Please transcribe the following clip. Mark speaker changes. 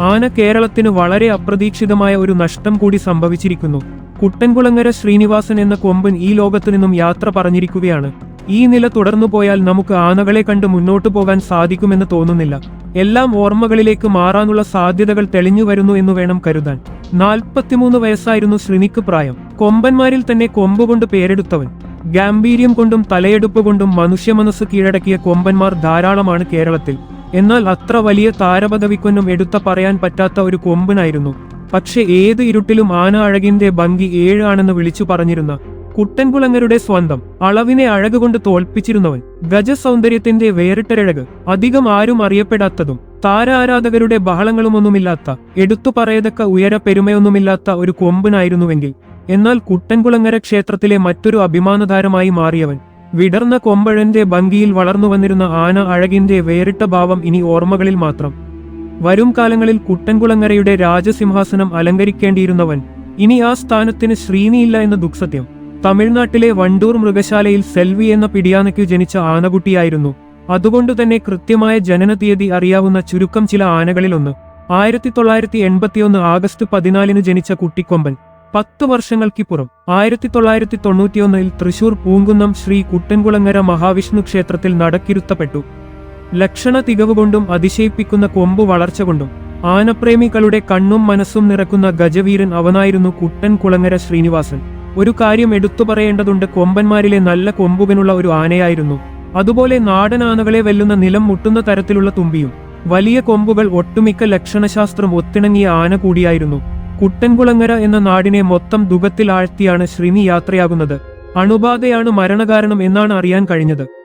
Speaker 1: ആന കേരളത്തിന് വളരെ അപ്രതീക്ഷിതമായ ഒരു നഷ്ടം കൂടി സംഭവിച്ചിരിക്കുന്നു. കുട്ടൻകുളങ്ങര ശ്രീനിവാസൻ എന്ന കൊമ്പൻ ഈ ലോകത്തു നിന്നും യാത്ര പറഞ്ഞിരിക്കുകയാണ്. ഈ നില തുടർന്നു പോയാൽ നമുക്ക് ആനകളെ കണ്ട് മുന്നോട്ടു പോകാൻ സാധിക്കുമെന്ന് തോന്നുന്നില്ല. എല്ലാം ഓർമ്മകളിലേക്ക് മാറാനുള്ള സാധ്യതകൾ തെളിഞ്ഞു വരുന്നു എന്ന് വേണം കരുതാൻ. നാൽപ്പത്തിമൂന്ന് വയസ്സായിരുന്നു ശ്രീനിക്ക് പ്രായം. കൊമ്പന്മാരിൽ തന്നെ കൊമ്പുകൊണ്ട് പേരെടുത്തവൻ. ഗാംഭീര്യം കൊണ്ടും തലയെടുപ്പ് കൊണ്ടും മനുഷ്യ മനസ്സ് കീഴടക്കിയ കൊമ്പന്മാർ ധാരാളമാണ് കേരളത്തിൽ. എന്നാൽ അത്ര വലിയ താരപദവിക്കൊന്നും എടുത്ത പറയാൻ പറ്റാത്ത ഒരു കൊമ്പനായിരുന്നു. പക്ഷെ ഏത് ഇരുട്ടിലും ആന അഴകിന്റെ ഭംഗി ഏഴ് ആണെന്ന് വിളിച്ചു പറഞ്ഞിരുന്ന കുട്ടൻകുളങ്ങരുടെ സ്വന്തം അളവിനെ അഴകുകൊണ്ട് തോൽപ്പിച്ചിരുന്നവൻ ഗജസൗന്ദര്യത്തിന്റെ വേറിട്ടരഴക് അധികം ആരും അറിയപ്പെടാത്തതും താരാരാധകരുടെ ബഹളങ്ങളുമൊന്നുമില്ലാത്ത എടുത്തു പറയതക്ക ഉയര പെരുമയൊന്നുമില്ലാത്ത ഒരു കൊമ്പനായിരുന്നുവെങ്കിൽ എന്നാൽ കുട്ടൻകുളങ്ങര ക്ഷേത്രത്തിലെ മറ്റൊരു അഭിമാനതാരമായി മാറിയവൻ വിടർന്ന കൊമ്പഴന്റെ ഭംഗിയിൽ വളർന്നു വന്നിരുന്ന ആന അഴകിന്റെ വേറിട്ട ഭാവം ഇനി ഓർമ്മകളിൽ മാത്രം. വരും കാലങ്ങളിൽ കുട്ടൻകുളങ്ങരയുടെ രാജസിംഹാസനം അലങ്കരിക്കേണ്ടിയിരുന്നവൻ ഇനി ആ സ്ഥാനത്തിന് ശ്രീനിയില്ല എന്ന ദുഃഖസത്യം തമിഴ്നാട്ടിലെ വണ്ടൂർ മൃഗശാലയിൽ സെൽവി എന്ന പിടിയാനയ്ക്കു ജനിച്ച ആനകുട്ടിയായിരുന്നു. അതുകൊണ്ടുതന്നെ കൃത്യമായ ജനന തീയതി അറിയാവുന്ന ചുരുക്കം ചില ആനകളിലൊന്ന്. ആയിരത്തി തൊള്ളായിരത്തി എൺപത്തിയൊന്ന് ആഗസ്റ്റ് പതിനാലിന് ജനിച്ച കുട്ടിക്കൊമ്പൻ. പത്ത് വർഷങ്ങൾക്കിപ്പുറം ആയിരത്തി തൊള്ളായിരത്തി തൊണ്ണൂറ്റിയൊന്നിൽ തൃശൂർ പൂങ്കുന്നം ശ്രീ കുട്ടൻകുളങ്ങര മഹാവിഷ്ണു ക്ഷേത്രത്തിൽ നടക്കിരുത്തപ്പെട്ടു. ലക്ഷണ തികവ് കൊണ്ടും അതിശയിപ്പിക്കുന്ന കൊമ്പ് വളർച്ച കൊണ്ടും ആനപ്രേമികളുടെ കണ്ണും മനസ്സും നിറക്കുന്ന ഗജവീരൻ അവനായിരുന്നു കുട്ടൻകുളങ്ങര ശ്രീനിവാസൻ. ഒരു കാര്യം എടുത്തു പറയേണ്ടതുണ്ട് കൊമ്പന്മാരിലെ നല്ല കൊമ്പുകനുള്ള ഒരു ആനയായിരുന്നു. അതുപോലെ നാടൻ ആനകളെ വെല്ലുന്ന നിലം മുട്ടുന്ന തരത്തിലുള്ള തുമ്പിയും വലിയ കൊമ്പുകൾ ഒട്ടുമിക്ക ലക്ഷണശാസ്ത്രം ഒത്തിണങ്ങിയ ആന കൂടിയായിരുന്നു കുട്ടൻകുളങ്ങര എന്ന നാടിനെ മൊത്തം ദുഃഖത്തിൽ ആഴ്ത്തിയാണ് ശ്രീനി യാത്രയാകുന്നത്. അണുബാധയാണ് മരണകാരണം എന്നാണ് അറിയാൻ കഴിഞ്ഞത്.